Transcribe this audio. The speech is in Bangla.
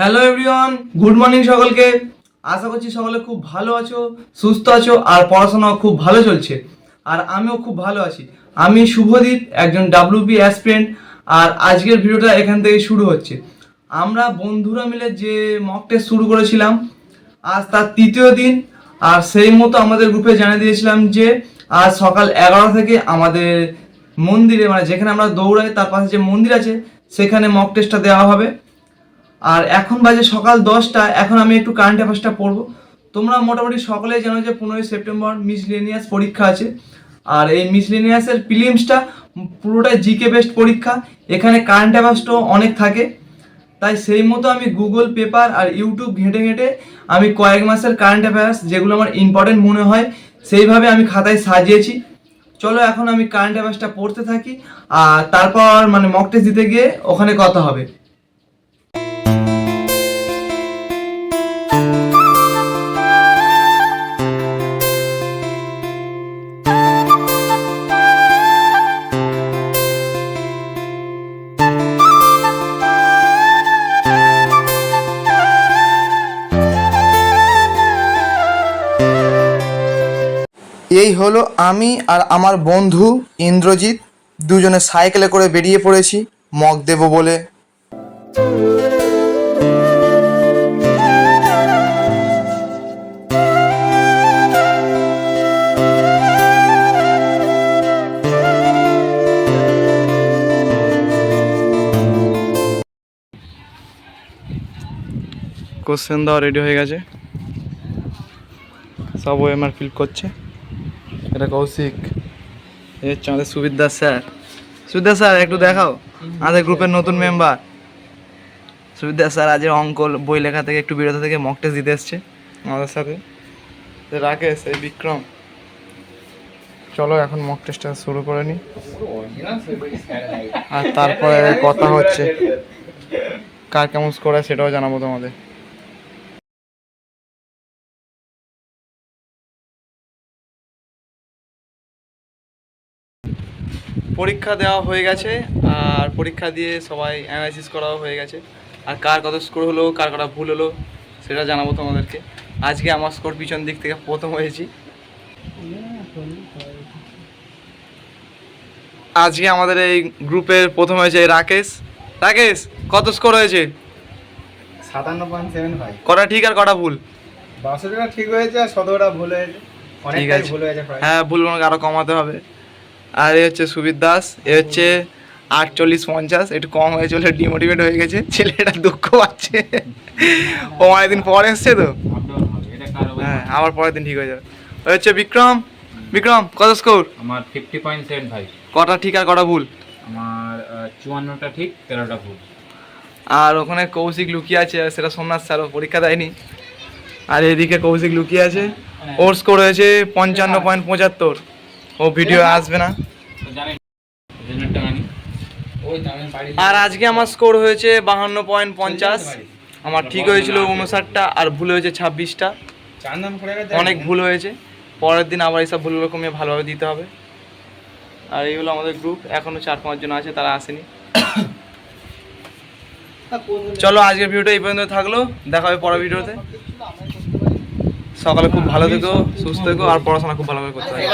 হ্যালো এভরিওয়ান গুড মর্নিং সকলকে। আশা করছি সকলে খুব ভালো আছো, সুস্থ আছো, আর পড়াশোনাও খুব ভালো চলছে। আর আমিও খুব ভালো আছি। আমি শুভদীপ একজন ডাব্লিউপি অ্যাসপিরেন্ট আর আজকের ভিডিওটা এখান থেকে শুরু হচ্ছে। আমরা বন্ধুরা মিলে যে মক টেস্ট শুরু করেছিলাম, আজ তার তৃতীয় দিন, আর সেই মতো আমাদের গ্রুপে জানিয়ে দিয়েছিলাম যে আজ সকাল এগারো থেকে আমাদের মন্দিরে মানে যেখানে আমরা দৌড়াই, তার পাশে যে মন্দির আছে, সেখানে মক টেস্টটা দেওয়া হবে। আর এখন বাজে সকাল দশটা, এখন আমি একটু কারেন্ট অ্যাফেয়ার্সটা পড়ব। তোমরা মোটামুটি সকলেই জানো যে পনেরোই সেপ্টেম্বর মিসলেনিয়াস পরীক্ষা আছে। আর এই মিসলেনিয়াসের প্রিলিমসটা পুরোটাই জিকে বেস্ট পরীক্ষা, এখানে কারেন্ট অ্যাফেয়ার্সটাও অনেক থাকে। তাই সেই মতো আমি গুগল পেপার আর ইউটিউব ঘেঁটে ঘেঁটে আমি কয়েক মাসের কারেন্ট অ্যাফেয়ার্স যেগুলো আমার ইম্পর্টেন্ট মনে হয়, সেইভাবে আমি খাতায় সাজিয়েছি। চলো এখন আমি কারেন্ট অ্যাফেয়ার্সটা পড়তে থাকি, আর তারপর মানে মক টেস্ট দিতে গিয়ে ওখানে কথা হবে। এই হলো আমি আর আমার বন্ধু ইন্দ্রজিৎ। দুজনে সাইকেলে করে বেরিয়ে পড়েছি মগ দেব বলে। কোশ্চেন দেওয়া রেডি হয়ে গেছে। সব ওএমআর ফিল করছে। এটা কৌশিক। এই হচ্ছে আমাদের সুবিদ্যার স্যার। সুবিদ্যার স্যার, একটু দেখাও। আমাদের গ্রুপের নতুন মেম্বার সুবিদ্যার স্যার আজ অঙ্ক বই লেখা থেকে একটু বিরত থেকে মক টেস্ট দিতে এসছে আমাদের সাথে। রাকেশ, এই বিক্রম। চলো এখন মক টেস্টটা শুরু করে নি। আর তারপরে কথা হচ্ছে। কার কেমন স্কোর হয় সেটাও জানাব তোমাদের। পরীক্ষা দেওয়া হয়ে গেছে আর পরীক্ষা দিয়ে সবাই অ্যানালাইসিস করাও হয়ে গেছে। আর কার কত স্কোর হলো কার কটা ভুল হলো সেটা জানাব তোমাদেরকে। আজকে আমার স্কোর পিছন দিক থেকে প্রথম হয়েছি। আজকে আমাদের এই গ্রুপের প্রথম হয়েছে রাকেশ। রাকেশ কত স্কোর হয়েছে? সাতান্ন পয়েন্ট সেভেন ফাইভ। কটা ঠিক আর কটা ভুল? বাষট্টিটা ঠিক হয়েছে আর সতেরোটা ভুল হয়েছে। অনেকটাই ভুল হয়েছে হ্যাঁ ভুল আরও কমাতে হবে। আর এ হচ্ছে সুবীর দাস এ হচ্ছে আটচল্লিশ পঞ্চাশ একটু কম হয়ে চলে ডিমোটিভেট হয়ে গেছে ছেলেটা দুঃখ পাচ্ছে। ও অনেকদিন পর এসছে তো? হ্যাঁ আবার পরের দিন ঠিক হয়ে যাবে। ওই হচ্ছে বিক্রম বিক্রম কত স্কোর আমার ফিফটি পয়েন্ট সেভেন ফাইভ কটা ঠিক আর কটা ভুল? আমার চুয়ান্নটা ঠিক তেরোটা ভুল। আর ওখানে কৌশিক লুকিয়ে আছে সেটা সোমনাথ স্যারও পরীক্ষা দেয়নি। আর এদিকে কৌশিক লুকিয়ে আছে ওর স্কোর হয়েছে পঞ্চান্ন পয়েন্ট পঁচাত্তর। ও ভিডিও আসবে না? আর আজকে আমার স্কোর হয়েছে বাহান্ন পয়েন্ট পঞ্চাশ। আমার ঠিক হয়েছিল উনষাটটা আর ভুল হয়েছে ছাব্বিশটা। অনেক ভুল হয়েছে। পরের দিন আবার এইসব ভুলগুলো কমিয়ে ভালোভাবে দিতে হবে। আর এই হলো আমাদের গ্রুপ এখনও চার পাঁচজন আছে, তারা আসেনি। চলো আজকের ভিডিওটা এই পর্যন্ত থাকল। দেখা হবে পরের ভিডিওতে। সকালে খুব ভালো থেকো, সুস্থ থেকো, আর পড়াশোনা খুব ভালোভাবে করতে হবে